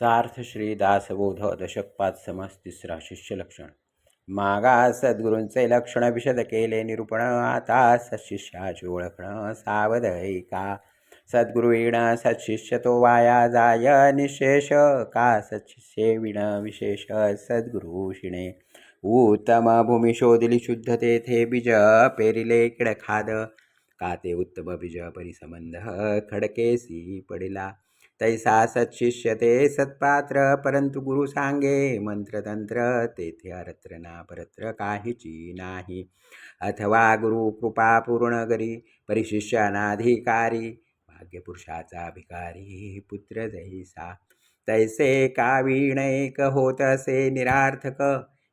सार्थ श्री दासबोध दशक पाच समास तिसरा शिष्यलक्षण मागा सद्गुरूंचे लक्षण विशद केले निरूपण आता सशिष्याची ओळखणं सावध ऐका. सद्गुरु विण सत्शिष्य तो वाया जाय निशेष का सत्शिष्ये विण विशेष सद्गुरु शिणे. उत्तम भूमी शोधली शुद्ध तेथे बीज पेरिले किड खाद. का ते उत्तम बीज परिसंबंध खडकेसी पडिला. तैसा सत्शिष्य ते सत्पात्र परंतु गुरु सांगे मंत्रतंत्र तेथे अरत्र ना परत्र काहीची नाही. अथवा गुरु कृपा पूर्ण करी परिशिष्यानाधिकारी भाग्यपुरुषाचा भिकारी पुत्र जैसा. तैसे कावीणैक होत असे निरार्थक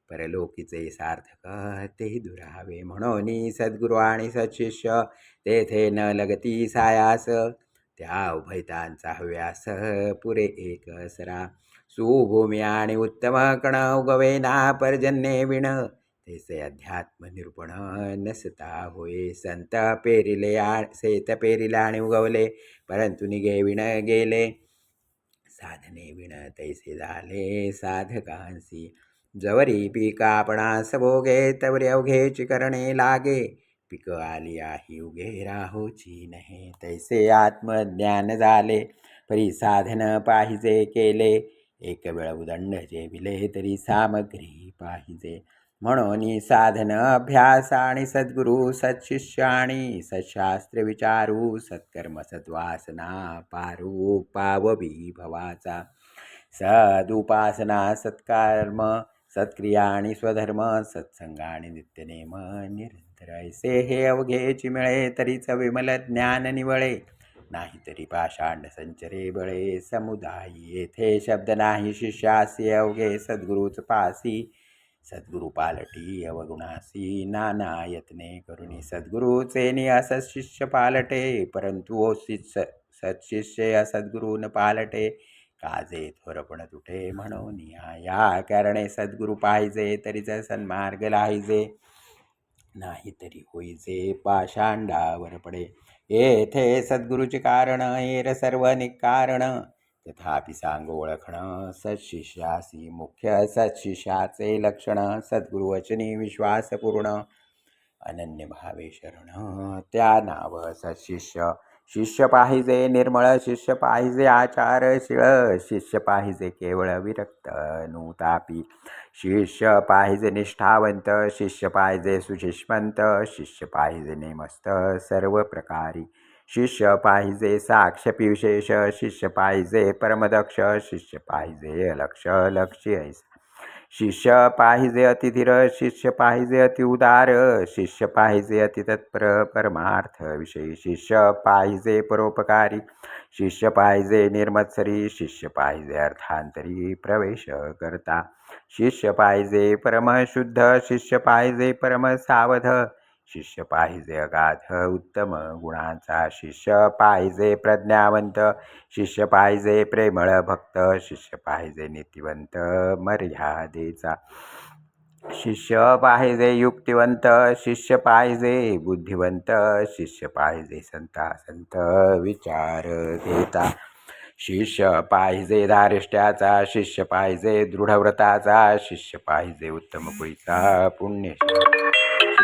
परलोकीचे सार्थक ते दुरावे म्हणून सद्गुरु आणि सत्शिष्य तेथे न लगती सायास. त्या उभयतांचा हव्यास पुरे एक सरा. सुभूमी आणि उत्तम कण उगवे ना पर्जन्ये विण. तेसे अध्यात्म निरूपण नसता होय. संत पेरिले आ सेत पेरिले आणि उगवले. परंतु निगे विण गेले. साधने विण तैसे झाले साधकांसी जवरी पिका आपणास भोगे तवरी अवघेची करणे लागे. पिक आली आही उगे राहोची नहे तैसे आत्मज्ञान झाले परी साधन पाहिजे केले. एक वेळ उदंड जेविले तरी सामग्री पाहिजे. म्हणून साधन अभ्यास आणि सद्गुरू सत्शिष्य आणि सत्शास्त्र विचारू सत्कर्म सद्वासना पारू पाववी भवाचा. सदुपासना सत्कर्म सत्क्रिया आणि स्वधर्म सत्संग आणि नित्यनेम तर ऐसे हे अवघेची मिळे तरीच विमल ज्ञान निवळे. नाहीतरी पाषांड संचरे बळे समुदायी येथे शब्द नाही शिष्यासी अवघे सद्गुरूच पासी. सद्गुरु पालटी अवगुणासी नाना यत्ने करुणी. सद्गुरूचे नि असत शिष्य पालटे परंतु ओ शिष्य सत्शिष्य असद्गुरू न पालटे. काजे थोरपण तुटे म्हणून या या कारणे सद्गुरू पाहिजे तरीच सन्मार्ग लाहिजे. नाही तरी होईजे पाषांडावर पडे. येथे सद्गुरूचे कारण एर सर्व निकारण तथापि सांग ओळखणं सत्शिष्यासी मुख्य सत्शिष्याचे लक्षण सद्गुरुवचनी विश्वासपूर्ण. अनन्य भावे शरण त्या नाव सत्शिष्य शिष्य पाहिजे निर्मळ शिष्य पाहिजे आचारशीळ शिष्य पाहिजे केवळ विरक्त नूतापी. शिष्य पाहिजे निष्ठावंत शिष्य पाहिजे सुशिष्मंत शिष्य पाहिजे नेमस्त सर्व प्रकारी शिष्य पाहिजे साक्षपी विशेष शिष्य पाहिजे परमदक्ष शिष्य पाहिजे लक्ष लक्ष ऐसा. शिष्य पाहिजे अतिधीर शिष्य पाहिजे अति उदार शिष्य पाहिजे अति तत्पर परमार्थ विषयी शिष्य पाहिजे परोपकारी शिष्य पाहिजे निर्मत्सरी शिष्य पाहिजे अर्थांतरी प्रवेश करता शिष्य पाहिजे परमशुद्ध शिष्य पाहिजे परमसावध शिष्य पाहिजे अगाध उत्तम गुणांचा शिष्य पाहिजे प्रज्ञावंत शिष्य पाहिजे प्रेमळ भक्त शिष्य पाहिजे नीतिवंत मर्यादेचा शिष्य पाहिजे युक्तिवंत शिष्य पाहिजे बुद्धिवंत शिष्य पाहिजे संता संत विचार देता शिष्य पाहिजे धारिष्ट्याचा शिष्य पाहिजे दृढव्रताचा शिष्य पाहिजे उत्तम कुळीचा पुण्य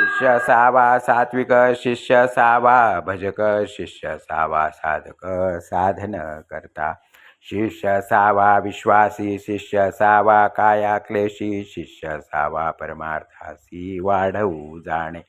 शिष्य सावा सात्विक शिष्य सावा भजक शिष्य सावा साधक साधन करता। शिष्य सावा विश्वासी शिष्य सावा काया क्लेशी शिष्य सावा परमार्थासी वाढवू जाणे।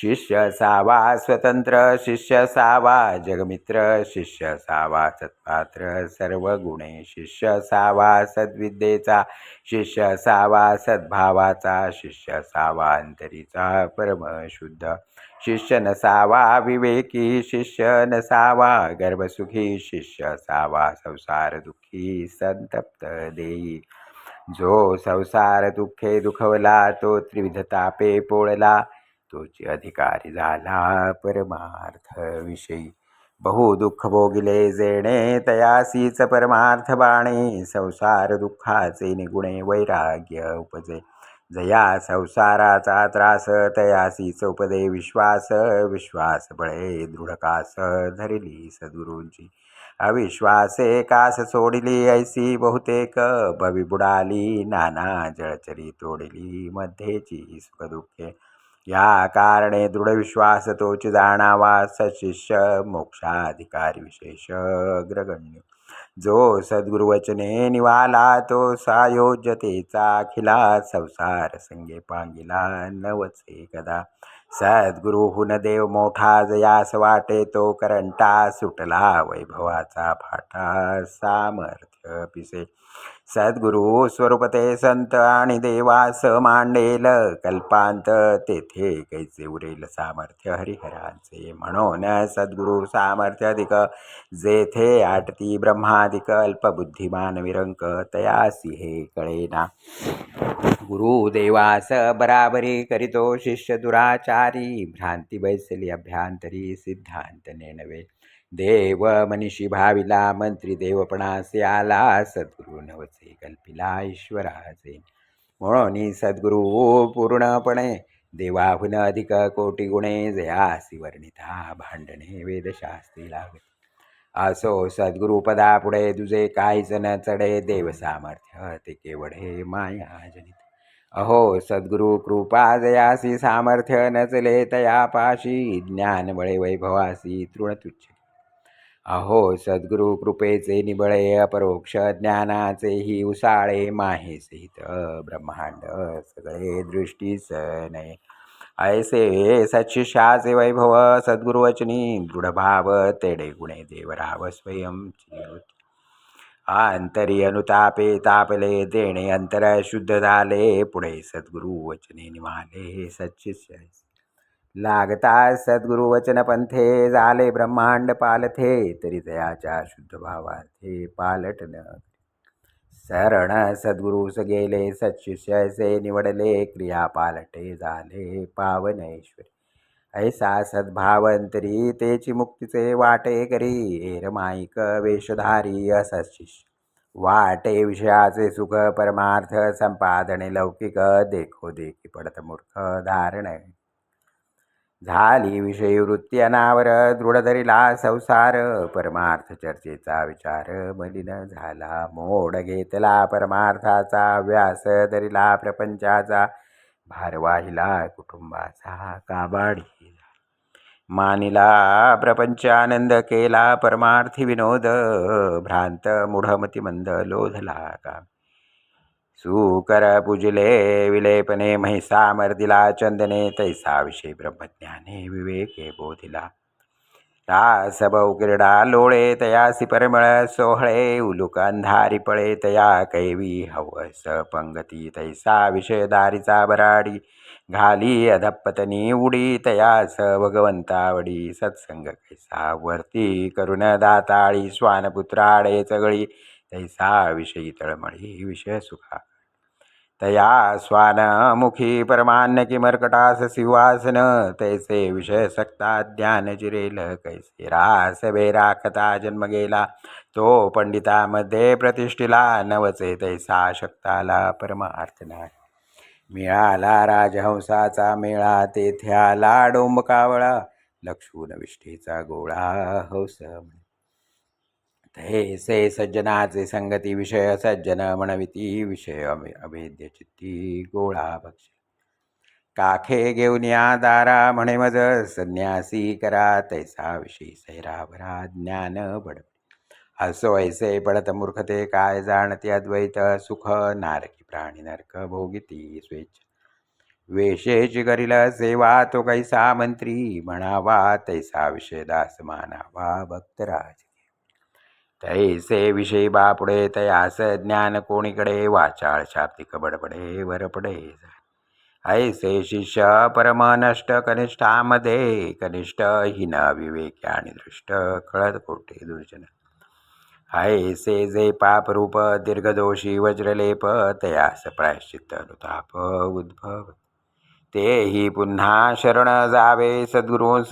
शिष्य सावा स्वतंत्र शिष्य सावा जगमित्र शिष्य सावा सत्पात्र सर्व गुणे शिष्य सावा सद्विद्येचा शिष्य सावा सद्भावाचा शिष्य सावा अंतरीचा परमशुद्ध. शिष्य नसावा विवेकी शिष्य नसावा गर्भसुखी शिष्य सावा संसार दुःखी संतप्त देई जो संसार दुःखे दुखवला तो त्रिविध तापे पोळला. तोची अधिकारी झाला परमार्थ विषयी. बहु दुःख भोगिले जेणे तयासीच परमार्थ बाणे. संसार दुःखाचे निगुणे वैराग्य उपजे. जया संसाराचा त्रास तयासीच उपदे विश्वास विश्वास बळे दृढकास धरिली सद्गुरूंची अविश्वासे कास सोडिली ऐसी बहुतेक. भवी बुडाली नाना जळचरी तोडिली मध्येची सुख दुःखे या कारणे दृढ विश्वास तोच जाणावा सशिष्य मोक्षाधिकारी विशेष अग्रगण्य. जो सद्गुरुवचने निवाला तो सायोज्यतेचा खिला संसार संगे पांगिला नवचे कदा. सद्गुरुहुन देव मोठा जयास वाटे तो करंटा सुटला वैभवाचा फाटा सामर्थ्य पिसे. सद्गुरु स्वरूपते संत आणि देवास मांडेल कल्पांत तेथे कैसे उरेल सामर्थ्य हरिहरांचे? म्हणून सद्गुरु सामर्थ्य अधिक जेथे आटती ब्रह्मादिक अल्पबुद्धिमान विरंक तयासी हे कळेना. गुरुदेवास बराबरी करितो शिष्य दुराचारी भ्रांती बैसली अभ्यांतरी सिद्धांत नेणवे. देव मनीषी भाविला मंत्री देवपणासे आला सद्गुरु नवचे कल्पिला ईश्वराचे. म्हणून सद्गुरु पूर्णपणे देवाहून अधिक कोटी गुणे जयासी वर्णिता भांडणे वेदशास्त्री लागते असो सद्गुरुपदा पुढे तुझे काहीच न चढे देव सामर्थ्य ते केवढे माया जनित. अहो सद्गुरु कृपा जयासी सामर्थ्य नचले तयापाशी ज्ञान बळे वैभवासी तृणतुच्छ अहो सद्गुरु कृपेचे निबळे अपरोक्ष ज्ञानाचेही उसाळे माहे सहित ब्रह्मांड सगळे दृष्टी सने. ऐसे सच्छिष्याचे वैभव सद्गुरुवचनी दृढभाव तेडे गुणे देवराव स्वयं अंतरी अनुतापे तापले देणे अंतर शुद्ध झाले पुढे सद्गुरु वचने निवाले सच्चिष्य लागता सद्गुरु वचन पंथे झाले ब्रह्मांड पालथे तरी दयाच्या शुद्ध भावार्थे पालटन शरण सद्गुरु गेले सत्शिष्यसे निवडले क्रिया पालटे झाले पावनेश्वरी. ऐसा सद्भावंतरी तेची मुक्तीचे वाटे करी एरमाईक वेशधारी असशिष्य. वाटे विषयाचे सुख परमार्थ संपादने लौकिक देखो देखी पडत मूर्ख धारण. झाली विषयवृत्ती अनावर दृढ धरिला संसार. परमार्थ चर्चेचा विचार मलिन झाला मोड घेतला परमार्थाचा व्यास धरिला प्रपंचाचा भार वाहिला कुटुंबाचा काबाडी मानिला प्रपंच आनंद केला परमार्थी विनोद भ्रांत मूढमती मंद लोधला का? सुकर पूजले विलेपने महिसा मर्दिला चंदने तैसा विषय ब्रह्मज्ञाने विवेके बोधिला. रास क्रीडा लोळे तयासी परमळ सोहळे उलुक अंधारी पळे तया कैवी हवस पंगती तैसा विषय दारीचा बराडी घाली अधपतनी उडी तयास भगवंतावडी सत्संग कैसा वर्ती करुण दाताळी श्वानपुत्राडे चगळी तैसा विषयी तळमळी विषय सुखा। तया स्वानमुखी परमान्य किमर्कटास सिंहासन तैसे विषय सक्ता ज्ञान जिरेल कैसे रास बेराखता जन्म गेला तो पंडितामध्ये प्रतिष्ठिला नवचे तैसा शक्ताला परमार्थ नाही। मिळाला राजहंसाचा मेळा तेथ्याला डोंबकावळा लक्ष्मण विष्ठीचा गोळा हौस म्हणे से सज्जनाचे संगती विषय सज्जन म्हणविती विषय अभेद्य चित्ती गोळा भक्ष। काखे घेऊन या दारा म्हणे मज संन्यासी करा तैसा विषयी सैराभरा ज्ञान बड। असो ऐसे पडत मूर्खते काय जाणते अद्वैत सुख नारकी प्राणी नरक भोगिती स्वेच्छ। वेशेची करील सेवा तो कैसा मंत्री म्हणावा तैसा विषय दास मानावा भक्तराज। तैसे विषयी बापुडे तयास ज्ञान कोणीकडे? वाचाळ शाब्दिक बडबडे वरपडे. ऐसे शिष्य परम नष्ट कनिष्ठामध्ये कनिष्ठ हिन विवेक आणि दृष्ट कळत कोठे दुर्जन? ऐसे जे पापरूप दीर्घदोषी वज्रलेप तयास प्रायश्चित्त अनुताप उद्भव. तेही पुन्हा शरण जावे सद्गुरूंस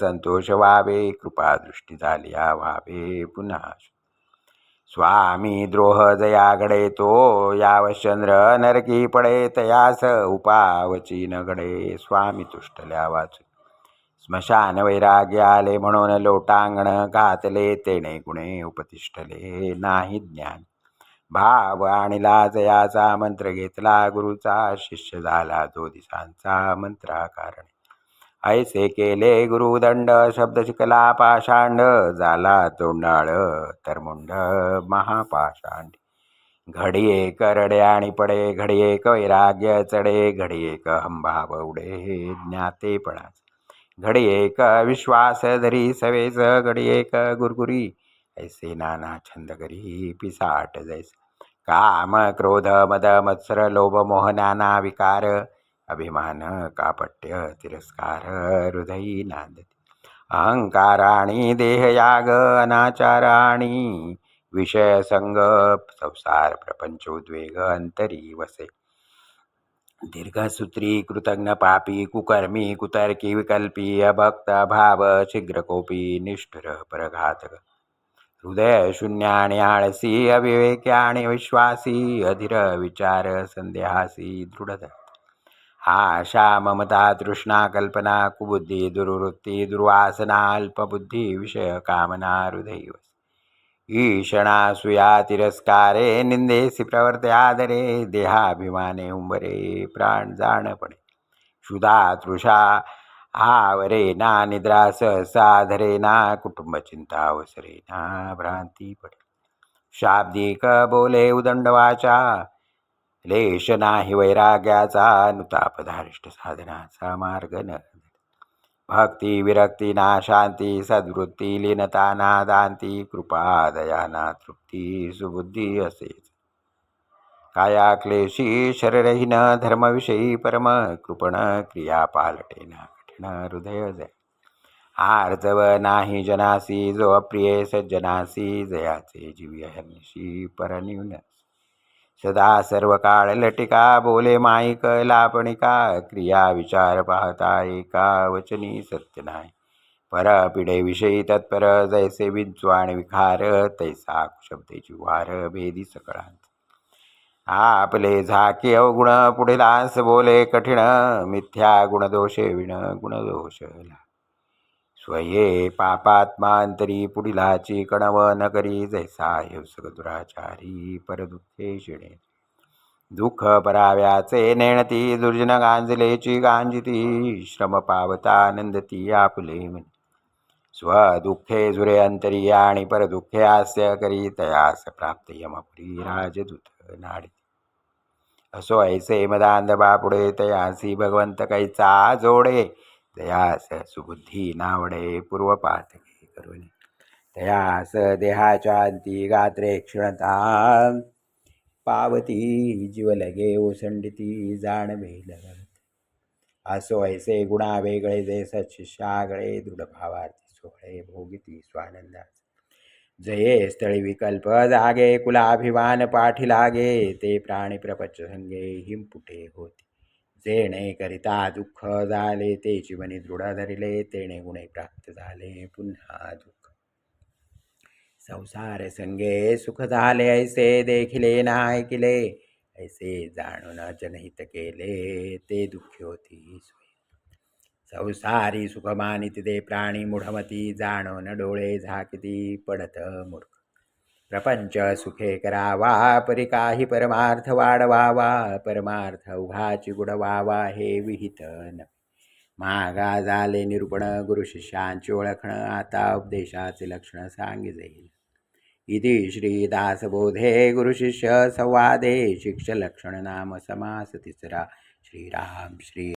संतोष व्हावे कृपादृष्टी झाली व्हावे पुन्हा. स्वामी द्रोह जयागडे तो यावश्चंद्र नरकी पडे तयास उपावची न घडे स्वामी तुष्टल्या वाचू स्मशान वैराग्य आले म्हणून लोटांगण घातले तेणे गुणे उपतिष्ठले नाही ज्ञान. भाव आणि लाजयाचा मंत्र घेतला गुरुचा शिष्य झाला तो दिसांचा मंत्राकारण. ऐसे केले गुरुदंड शब्द शिकला पाषांड झाला तोंडाळ तर मुंड महापाषांड. घडिये करडे आणि पडे घडिये वैराग्य चढे घडिये हंभाव उडे ज्ञातेपणाच घडिये क विश्वास धरी सवेच घडिये क गुरगुरी ऐसे नाना छंद करी पिसाट जैस. काम क्रोध मद मत्सर लोभ मोह नाना विकार अभिमान कापट्य तिरस्कार हृदयी नांदते. अहंकाराणी देहयाग अनाचाराणी आणि विषय संग संसार प्रपंच उद्वेग अंतरी वसे. दीर्घसूत्री कृतज्ञ पापी कुकर्मी कुतर्की विकल्पी अभक्त भाव शीघ्रकोपी निष्ठुर परघातक. हृदय शून्य आणि आळसी अविवेकी आणि विश्वासी अधीर विचार संदेहासी दृढ आशा ममता तृष्णा कल्पना कुबुद्धी दुर्वृत्ती दुर्वासना अल्पबुद्धी विषय कामना हृदय ईषणा सुया तिरस्कारे निंदेसी प्रवर्ते आदरे देहाभिमाने उंबरे प्राण जाणपणे। क्षुधा तृषा आवरे ना निद्रा सहसा ना कुटुंब चिंता अवसरे ना भ्रांती पडे। शाब्दिक बोले उदंड वाचा लेश नाही वैराग्याचा अनुतापधारिष्ट साधनाचा मार्ग न भक्ती विरक्ती ना शांती सद्वृत्ती लीनता ना दांती कृपा दया ना तृप्ती सुबुद्धी असेच. काया क्लेशी शरीरहीन धर्मविषयी परम कृपण क्रिया पालटेन कठीण हृदय जय. आर्जव नाही जनासी जो अप्रिय सज्जनासी जयाचे जीवी हर्निशी परन्यून सदा सर्व काळ लटिका बोले माईक लापणिका क्रिया विचार पाहता एका वचनी सत्य नाही. परपिढे विषयी तत्पर जैसे विद्वान विखार तैसा शब्देची वार भेदी सकळांत. आपले झाके अवगुण पुढे लास बोले कठीण मिथ्या गुणदोषे विण गुणदोष स्वये पापात्मांतरी पुढिलाची कणव न करी. जैसा हिंसक दुराचारी परदुःखे शिणे. दुःख पराव्याचे नेणती दुर्जन गांजलेची गांजिती श्रम पावता नंदती आपुले म्हणे स्वदुःखे झुरे अंतरी आणि परदुःखे हास्य करी. तयास प्राप्त यमपुरी राजदूत नाडी. असो ऐसे मदांध पुढे तयासी भगवंत कैचा जोडे. तयास सुबुद्धी नावडे पूर्वपातके करून तयास देहाच्या अंती गात्रे क्षणता। पावती जीवलगे ओसंडिती जाण भेलगत असो ऐसे गुणा वेगळे जे सशिष्यागळे दृढभावार्थी सोहळे भोगिती स्वानंदा जये स्थळी विकल्प जागे कुलाभिमान पाठी लागे ते प्राणी प्रपच संगे हिमपुटे होते। जेणे करिता दुःख झाले ते जीवनी दृढ धरिले तेणे गुणे प्राप्त झाले पुन्हा दुःख. संसार संगे सुख झाले ऐसे देखिले ना ऐकिले ऐसे जाणून जनहित केले ते दुःखी होती संसारी सुखमानित दे ते प्राणी मूढमती जाणून डोळे झाकिती पडत मूर्ख. प्रपंच सुखे करावा परी काही परमार्थ वाढवावा परमार्थ उघाची गुडवावा हे विहित न मागा झाले निरूपण गुरुशिष्यांची ओळखणं ओळखण आता उपदेशाचे लक्षण सांगी जाईल. इति श्रीदासबोधे गुरुशिष्य संवादे शिक्षलक्षण नाम समास तिसरा. श्रीराम श्री